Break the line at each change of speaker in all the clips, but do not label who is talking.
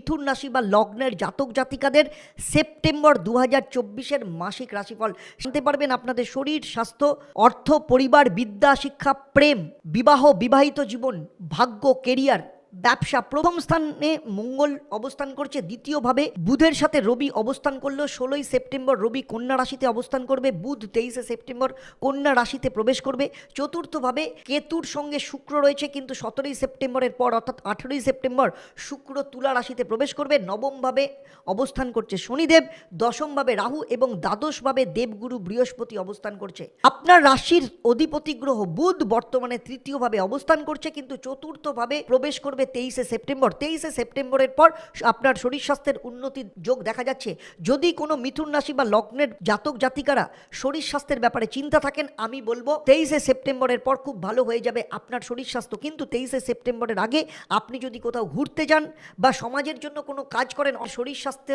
মিথুন রাশি বা লগ্নের জাতক জাতিকাদের সেপ্টেম্বর দু হাজার চব্বিশের মাসিক রাশিফল। জানতে পারবেন আপনাদের শরীর, স্বাস্থ্য, অর্থ, পরিবার, বিদ্যা, শিক্ষা, প্রেম, বিবাহ, বিবাহিত জীবন, ভাগ্য, কেরিয়ার ব্যবসা প্রথম স্থানে মঙ্গল অবস্থান করছে, দ্বিতীয়ভাবে বুধের সাথে রবি অবস্থান করল, ষোলোই সেপ্টেম্বর রবি কন্যা রাশিতে অবস্থান করবে, বুধ তেইশে সেপ্টেম্বর কন্যা রাশিতে প্রবেশ করবে। চতুর্থভাবে কেতুর সঙ্গে শুক্র রয়েছে, কিন্তু সতেরোই সেপ্টেম্বরের পর অর্থাৎ আঠেরোই সেপ্টেম্বর শুক্র তুলা রাশিতে প্রবেশ করবে। নবমভাবে অবস্থান করছে শনিদেব, দশমভাবে রাহু এবং দ্বাদশভাবে দেবগুরু বৃহস্পতি অবস্থান করছে। আপনার রাশির অধিপতি গ্রহ বুধ বর্তমানে তৃতীয়ভাবে অবস্থান করছে, কিন্তু চতুর্থভাবে প্রবেশ করবে তেইশে সেপ্টেম্বর। তেইশে সেপ্টেম্বরের পর আপনার শরীর স্বাস্থ্যের উন্নতির যোগ দেখা যাচ্ছে। যদি কোনো মিথুন রাশি বা লগ্নের জাতক জাতিকারা শরীর স্বাস্থ্যের ব্যাপারে চিন্তা থাকেন, আমি বলব তেইশে সেপ্টেম্বরের পর খুব ভালো হয়ে যাবে আপনার শরীর স্বাস্থ্য। কিন্তু তেইশে সেপ্টেম্বরের আগে আপনি যদি কোথাও ঘুরতে যান বা সমাজের জন্য কোনো কাজ করেন শরীর স্বাস্থ্য,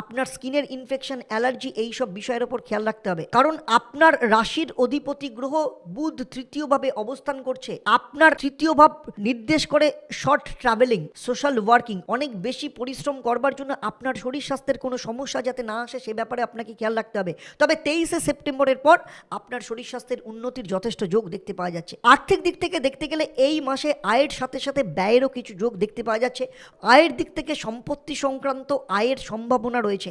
আপনার স্কিনের ইনফেকশন, অ্যালার্জি এই সব বিষয়ের ওপর খেয়াল রাখতে হবে। কারণ আপনার রাশির অধিপতি গ্রহ বুধ তৃতীয়ভাবে অবস্থান করছে। আপনার তৃতীয় ভাব নির্দেশ করে শর্ট ট্রাভেলিং সোশ্যাল ওয়ার্কিং অনেক বেশি পরিশ্রম করবার জন্য আপনার শরীর স্বাস্থ্যের কোনো সমস্যা যাতে না আসে, সে ব্যাপারে আপনাকে খেয়াল রাখতে হবে। তবে তেইশে সেপ্টেম্বরের পর আপনার শরীর স্বাস্থ্যের উন্নতির যথেষ্ট যোগ দেখতে পাওয়া যাচ্ছে। আর্থিক দিক থেকে দেখতে গেলে এই মাসে আয়ের সাথে সাথে ব্যয়েরও কিছু যোগ দেখতে পাওয়া যাচ্ছে। আয়ের দিক থেকে সম্পত্তি সংক্রান্ত আয়ের সম্ভাবনা রয়েছে।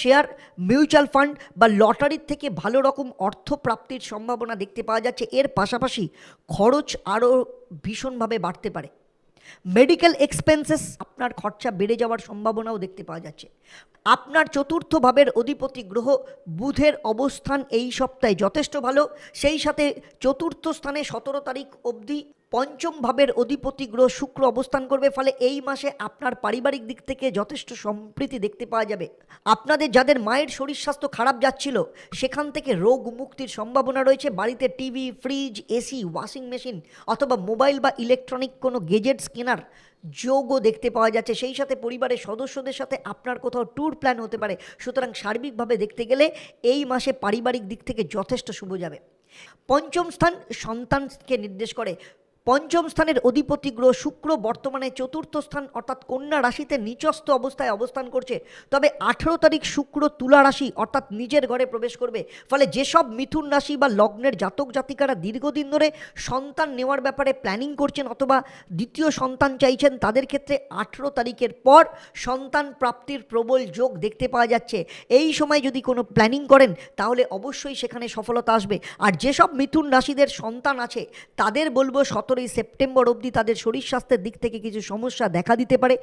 শেয়ার, মিউচুয়াল ফান্ড বা লটারির থেকে ভালো রকম অর্থ প্রাপ্তির সম্ভাবনা দেখতে পাওয়া যাচ্ছে। এর পাশাপাশি খরচ আরও ভীষণভাবে বাড়তে পারে। মেডিকেল এক্সপেন্সেস আপনার খরচা বেড়ে যাওয়ার সম্ভাবনাও দেখতে পাওয়া যাচ্ছে। আপনার চতুর্থ ভাবের অধিপতি গ্রহ বুধের অবস্থান এই সপ্তাহে যথেষ্ট ভালো। সেই সাথে চতুর্থ স্থানে সতেরো তারিখ অবধি পঞ্চম ভাবের অধিপতি গ্রহ শুক্র অবস্থান করবে, ফলে এই মাসে আপনার পারিবারিক দিক থেকে যথেষ্ট সম্প্রীতি দেখতে পাওয়া যাবে। আপনাদের যাদের মায়ের শরীর স্বাস্থ্য খারাপ যাচ্ছিল, সেখান থেকে রোগ মুক্তির সম্ভাবনা রয়েছে। বাড়িতে TV, fridge, AC, washing machine অথবা মোবাইল বা ইলেকট্রনিক কোনো গেজেটস কেনার যোগও দেখতে পাওয়া যাচ্ছে। সেই সাথে পরিবারের সদস্যদের সাথে আপনার কোথাও ট্যুর প্ল্যান হতে পারে। সুতরাং সার্বিকভাবে দেখতে গেলে এই মাসে পারিবারিক দিক থেকে যথেষ্ট শুভ যাবে। পঞ্চম স্থান সন্তানকে নির্দেশ করে। পঞ্চম স্থানের অধিপতি গ্রহ শুক্র বর্তমানে চতুর্থ স্থান অর্থাৎ কন্যা রাশিতে নিচস্থ অবস্থায় অবস্থান করছে। তবে আঠেরো তারিখ শুক্র তুলা রাশি অর্থাৎ নিজের ঘরে প্রবেশ করবে। ফলে যেসব মিথুন রাশি বা লগ্নের জাতক জাতিকারা দীর্ঘদিন ধরে সন্তান নেওয়ার ব্যাপারে প্ল্যানিং করছেন অথবা দ্বিতীয় সন্তান চাইছেন, তাদের ক্ষেত্রে আঠেরো তারিখের পর সন্তান প্রাপ্তির প্রবল যোগ দেখতে পাওয়া যাচ্ছে। এই সময় যদি কোনো প্ল্যানিং করেন, তাহলে অবশ্যই সেখানে সফলতা আসবে। আর যেসব মিথুন রাশিদের সন্তান আছে, তাদের বলব সতেরোই সেপ্টেম্বর অবধি তাদের শরীর স্বাস্থ্যের দিক থেকে কিছু সমস্যা দেখা দিতে পারে।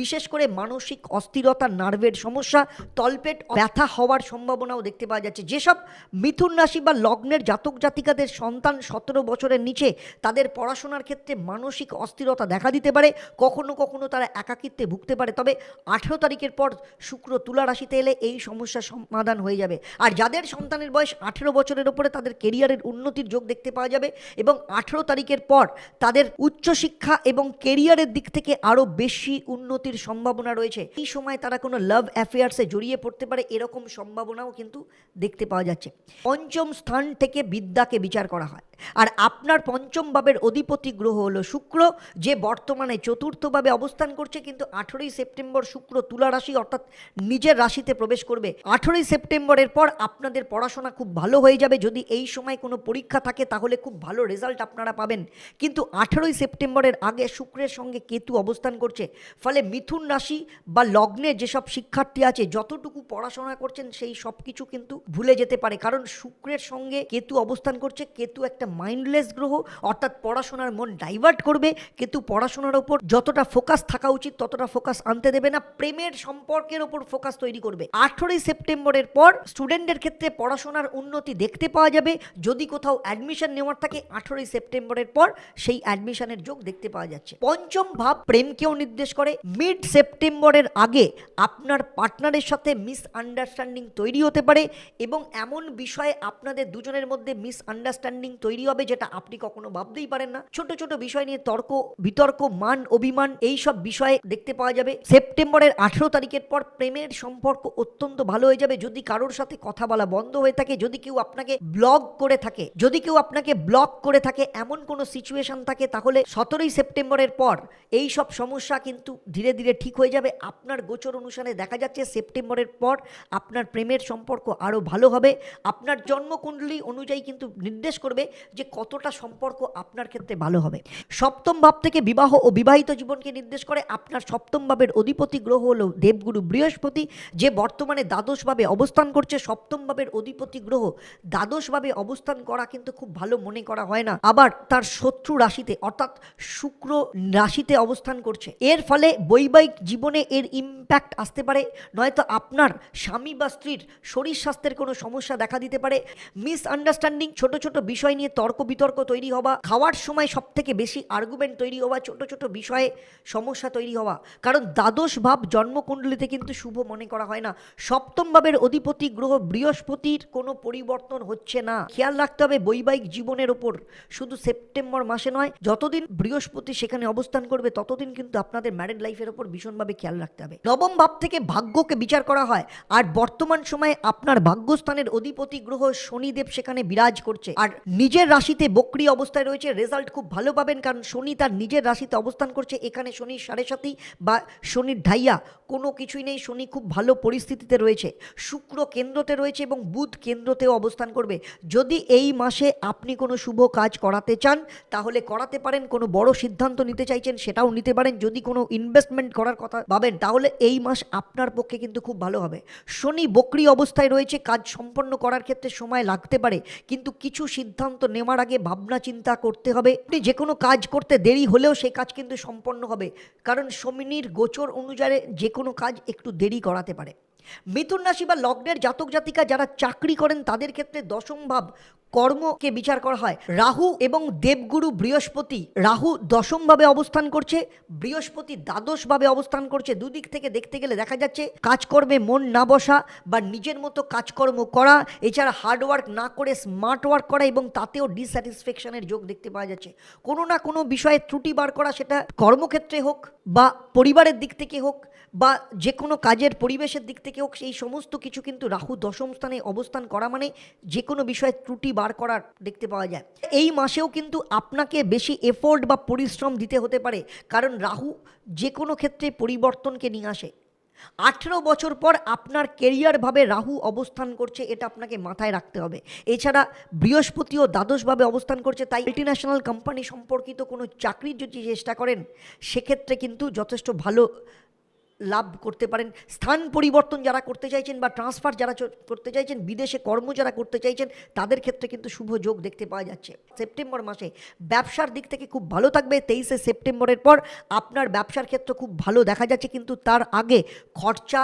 বিশেষ করে মানসিক অস্থিরতা, নার্ভের সমস্যা, তলপেট ব্যথা হওয়ার সম্ভাবনাও দেখতে পাওয়া যাচ্ছে। যেসব মিথুন রাশি বা লগ্নের জাতক জাতিকাদের সন্তান সতেরো বছরের নিচে, তাদের পড়াশোনার ক্ষেত্রে মানসিক অস্থিরতা দেখা দিতে পারে। কখনো কখনো তারা একাকিত্বে ভুগতে পারে। তবে আঠেরো তারিখের পর শুক্র তুলা রাশিতে এলে এই সমস্যার সমাধান হয়ে যাবে। আর যাদের সন্তানের বয়স আঠেরো বছরের ওপরে, তাদের কেরিয়ারের উন্নতির যোগ দেখতে পাওয়া যাবে এবং আঠেরো তারিখের পর তাদের উচ্চশিক্ষা এবং কেরিয়ারের দিক থেকে আরও বেশি উন্নতির সম্ভাবনা রয়েছে। এই সময় তারা কোনো লাভ অ্যাফেয়ার্সে জড়িয়ে পড়তে পারে এরকম সম্ভাবনাও কিন্তু দেখতে পাওয়া যাচ্ছে। পঞ্চম স্থান থেকে বিদ্যাকে বিচার করা হয়। আর আপনার পঞ্চম ভাবের অধিপতি গ্রহ হলো শুক্র, যে বর্তমানে চতুর্থভাবে অবস্থান করছে কিন্তু আঠেরোই সেপ্টেম্বর শুক্র তুলা রাশি অর্থাৎ নিজের রাশিতে প্রবেশ করবে। আঠেরোই সেপ্টেম্বরের পর আপনাদের পড়াশোনা খুব ভালো হয়ে যাবে। যদি এই সময় কোনো পরীক্ষা থাকে তাহলে খুব ভালো রেজাল্ট আপনারা পাবেন। কিন্তু আঠেরোই সেপ্টেম্বরের আগে শুক্রের সঙ্গে কেতু অবস্থান করছে। ফলে মিথুন রাশি বা লগ্নে যেসব শিক্ষার্থী আছে, যতটুকু পড়াশোনা করছেন সেই সব কিছু কিন্তু ভুলে যেতে পারে। কারণ শুক্রের সঙ্গে কেতু অবস্থান করছে। কেতু একটা মাইন্ডলেস গ্রহ, অর্থাৎ পড়াশোনার মন ডাইভার্ট করবে, কিন্তু পড়াশোনার ওপর যতটা ফোকাস থাকা উচিত, ততটা ফোকাস আনতে দেবে না, প্রেমের সম্পর্কের ওপর ফোকাস তৈরি করবে। আঠেরোই সেপ্টেম্বরের পর স্টুডেন্টের ক্ষেত্রে পড়াশোনার উন্নতি দেখতে পাওয়া যাবে, যদি কোথাও অ্যাডমিশন নেওয়ার থাকে, আঠেরোই সেপ্টেম্বরের পর সেই অ্যাডমিশনের যোগ দেখতে পাওয়া যাচ্ছে। পঞ্চম ভাব, প্রেমকেও নির্দেশ করে। মিড সেপ্টেম্বরের আগে আপনার পার্টনারের সাথে মিস আন্ডারস্ট্যান্ডিং তৈরি হতে পারে এবং এমন বিষয়ে আপনাদের দুজনের মধ্যে মিস আন্ডারস্ট্যান্ডিং তৈরি তৈরি হবে যেটা আপনি কখনো ভাবতেই পারেন না। ছোট ছোট বিষয় নিয়ে তর্ক, বিতর্ক, মান, অভিমান এই সব বিষয়ে দেখতে পাওয়া যাবে। সেপ্টেম্বরের আঠেরো তারিখের পর প্রেমের সম্পর্ক অত্যন্ত ভালো হয়ে যাবে। যদি কারোর সাথে কথা বলা বন্ধ হয়ে থাকে, যদি কেউ আপনাকে ব্লক করে থাকে, যদি কেউ আপনাকে ব্লক করে থাকে, এমন কোনো সিচুয়েশন থাকে, তাহলে সতেরোই সেপ্টেম্বরের পর এই সব সমস্যা কিন্তু ধীরে ধীরে ঠিক হয়ে যাবে। আপনার গোচর অনুসারে দেখা যাচ্ছে, সেপ্টেম্বরের পর আপনার প্রেমের সম্পর্ক আরও ভালো হবে। আপনার জন্মকুণ্ডলী অনুযায়ী কিন্তু নির্দেশ করবে যে কতটা সম্পর্ক আপনার ক্ষেত্রে ভালো হবে। সপ্তম ভাব থেকে বিবাহ ও বিবাহিত জীবনকে নির্দেশ করে আপনার সপ্তম ভাবের অধিপতি গ্রহ হলো দেবগুরু বৃহস্পতি, যে বর্তমানে দ্বাদশভাবে অবস্থান করছে। সপ্তম ভাবের অধিপতি গ্রহ দ্বাদশভাবে অবস্থান করা কিন্তু খুব ভালো মনে করা হয় না। আবার তার শত্রু রাশিতে, অর্থাৎ শুক্র রাশিতে অবস্থান করছে। এর ফলে বৈবাহিক জীবনে এর ইম্প্যাক্ট আসতে পারে, নয়তো আপনার স্বামী বা স্ত্রীর শরীর স্বাস্থ্যের কোনো সমস্যা দেখা দিতে পারে। মিস আন্ডারস্ট্যান্ডিং ছোট ছোট বিষয় নিয়ে তর্ক বিতর্ক তৈরি হওয়া, খাওয়ার সময় সব থেকে বেশি আর্গুমেন্ট তৈরি হওয়া, ছোট ছোট বিষয়ে সমস্যা তৈরি হওয়া। কারণ দ্বাদশ ভাব জন্মকুণ্ডলিতে কিন্তু শুভ মনে করা হয় না। সপ্তম ভাবের অধিপতি গ্রহ বৃহস্পতির কোনো পরিবর্তন হচ্ছে না। খেয়াল রাখতে হবে বৈবাহিক জীবনের ওপর। শুধু সেপ্টেম্বর মাসে নয়, যতদিন বৃহস্পতি সেখানে অবস্থান করবে, ততদিন কিন্তু আপনাদের ম্যারিড লাইফের ওপর ভীষণভাবে খেয়াল রাখতে হবে। নবম ভাব থেকে ভাগ্যকে বিচার করা হয়। আর বর্তমান সময়ে আপনার ভাগ্যস্থানের অধিপতি গ্রহ শনিদেব সেখানে বিরাজ করছে। আর নিজের রাশিতে বক্রি অবস্থায় রয়েছে, রেজাল্ট খুব ভালো পাবেন কারণ শনি তার নিজের রাশিতে অবস্থান করছে। এখানে শনি সাড়ে সাথী বা শনির ঢাইয়া, কোনো কিছুই নেই, শনি খুব ভালো পরিস্থিতিতে রয়েছে। শুক্র কেন্দ্রতে রয়েছে এবং বুধ কেন্দ্রতেও অবস্থান করবে। যদি এই মাসে আপনি কোনো শুভ কাজ করাতে চান, তাহলে করাতে পারেন, কোনো বড় সিদ্ধান্ত নিতে চাইছেন সেটাও নিতে পারেন। যদি কোনো ইনভেস্টমেন্ট করার কথা ভাবেন, তাহলে এই মাস আপনার পক্ষে কিন্তু খুব ভালো হবে। শনি বক্রি অবস্থায় রয়েছে, কাজ সম্পন্ন করার ক্ষেত্রে সময় লাগতে পারে, কিন্তু কিছু সিদ্ধান্ত নেওয়ার আগে ভাবনা চিন্তা করতে হবে। আপনি যে কোনো কাজ করতে দেরি হলেও সেই কাজ কিন্তু সম্পন্ন হবে। কারণ সমিনির গোচর অনুযায়ী যে কোনো কাজ একটু দেরি করাতে পারে। মিথুন রাশি বা লগ্নের জাতক জাতিকা যারা চাকরি করেন, তাদের ক্ষেত্রে দশম ভাব কর্মকে বিচার করা হয়। রাহু এবং দেবগুরু বৃহস্পতি, রাহু দশমভাবে অবস্থান করছে, বৃহস্পতি দ্বাদশভাবে অবস্থান করছে। দুদিক থেকে দেখতে গেলে দেখা যাচ্ছে, কাজকর্মে মন না বসা বা নিজের মতো কাজকর্ম করা, এছাড়া হার্ডওয়ার্ক না করে স্মার্ট ওয়ার্ক করা এবং তাতেও ডিস্যাটিসফ্যাকশনের যোগ দেখতে পাওয়া যাচ্ছে। কোনো না কোনো বিষয়ে ত্রুটি বার করা, সেটা কর্মক্ষেত্রে হোক বা পরিবারের দিক থেকে হোক বা যে কোনো কাজের পরিবেশের দিক থেকে হোক, সেই সমস্ত কিছু কিন্তু রাহু দশম স্থানে অবস্থান করা মানে যে কোনো বিষয়ে ত্রুটি বার করার দেখতে পাওয়া যায়। এই মাসেও কিন্তু আপনাকে বেশি এফোর্ট বা পরিশ্রম দিতে হতে পারে, কারণ রাহু যে কোনো ক্ষেত্রে পরিবর্তনকে নিয়ে আসে। আঠেরো বছর পর আপনার কেরিয়ারভাবে রাহু অবস্থান করছে, এটা আপনাকে মাথায় রাখতে হবে। এছাড়া বৃহস্পতিও দ্বাদশভাবে অবস্থান করছে, তাই মাল্টিন্যাশনাল কোম্পানি সম্পর্কিত কোনো চাকরির যদি চেষ্টা করেন, সেক্ষেত্রে কিন্তু যথেষ্ট ভালো লাভ করতে পারেন। স্থান পরিবর্তন যারা করতে চাইছেন বা ট্রান্সফার যারা করতে চাইছেন, বিদেশে কর্ম যারা করতে চাইছেন, তাদের ক্ষেত্রে কিন্তু শুভ যোগ দেখতে পাওয়া যাচ্ছে। সেপ্টেম্বর মাসে ব্যবসার দিক থেকে খুব ভালো থাকবে। তেইশে সেপ্টেম্বরের পর আপনার ব্যবসার ক্ষেত্রে খুব ভালো দেখা যাচ্ছে, কিন্তু তার আগে খরচা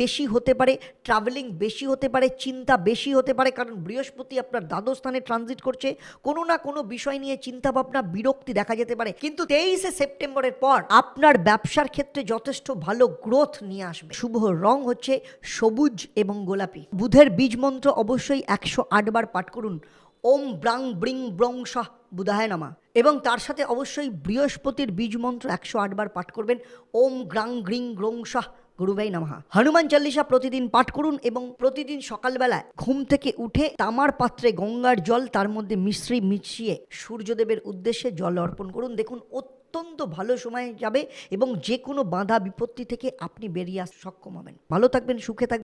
বেশি হতে পারে ট্রাভেলিং বেশি হতে পারে, চিন্তা বেশি হতে পারে, কারণ বৃহস্পতি আপনার দ্বাদশ স্থানে ট্রানজিট করছে। কোনো না কোনো বিষয় নিয়ে চিন্তা ভাবনা, বিরক্তি দেখা যেতে পারে। কিন্তু তেইশে সেপ্টেম্বরের পর আপনার ব্যবসার ক্ষেত্রে যথেষ্ট ভালো গ্রোথ নিয়ে আসবে। শুভ রং হচ্ছে সবুজ এবং গোলাপি। বুধের বীজ মন্ত্র অবশ্যই একশো আটবার পাঠ করুন। ওম ব্রাং ব্রিং ব্রং শাহ বুধায় নামা। এবং তার সাথে অবশ্যই বৃহস্পতির বীজ মন্ত্র একশো আটবার পাঠ করবেন। ওম গ্রাং গ্রিং গ্রং শাহ গুরুবাই নামহা। হনুমান চল্লিশা প্রতিদিন পাঠ করুন এবং প্রতিদিন সকালবেলায় ঘুম থেকে উঠে তামার পাত্রে গঙ্গার জল তার মধ্যে মিশ্রি মিশিয়ে সূর্যদেবের উদ্দেশ্যে জল অর্পণ করুন। দেখুন অত্যন্ত ভালো সময় যাবে এবং যে কোনো বাধা বিপত্তি থেকে আপনি বেরিয়ে আসতে সক্ষম হবেন। ভালো থাকবেন, সুখে থাকবেন।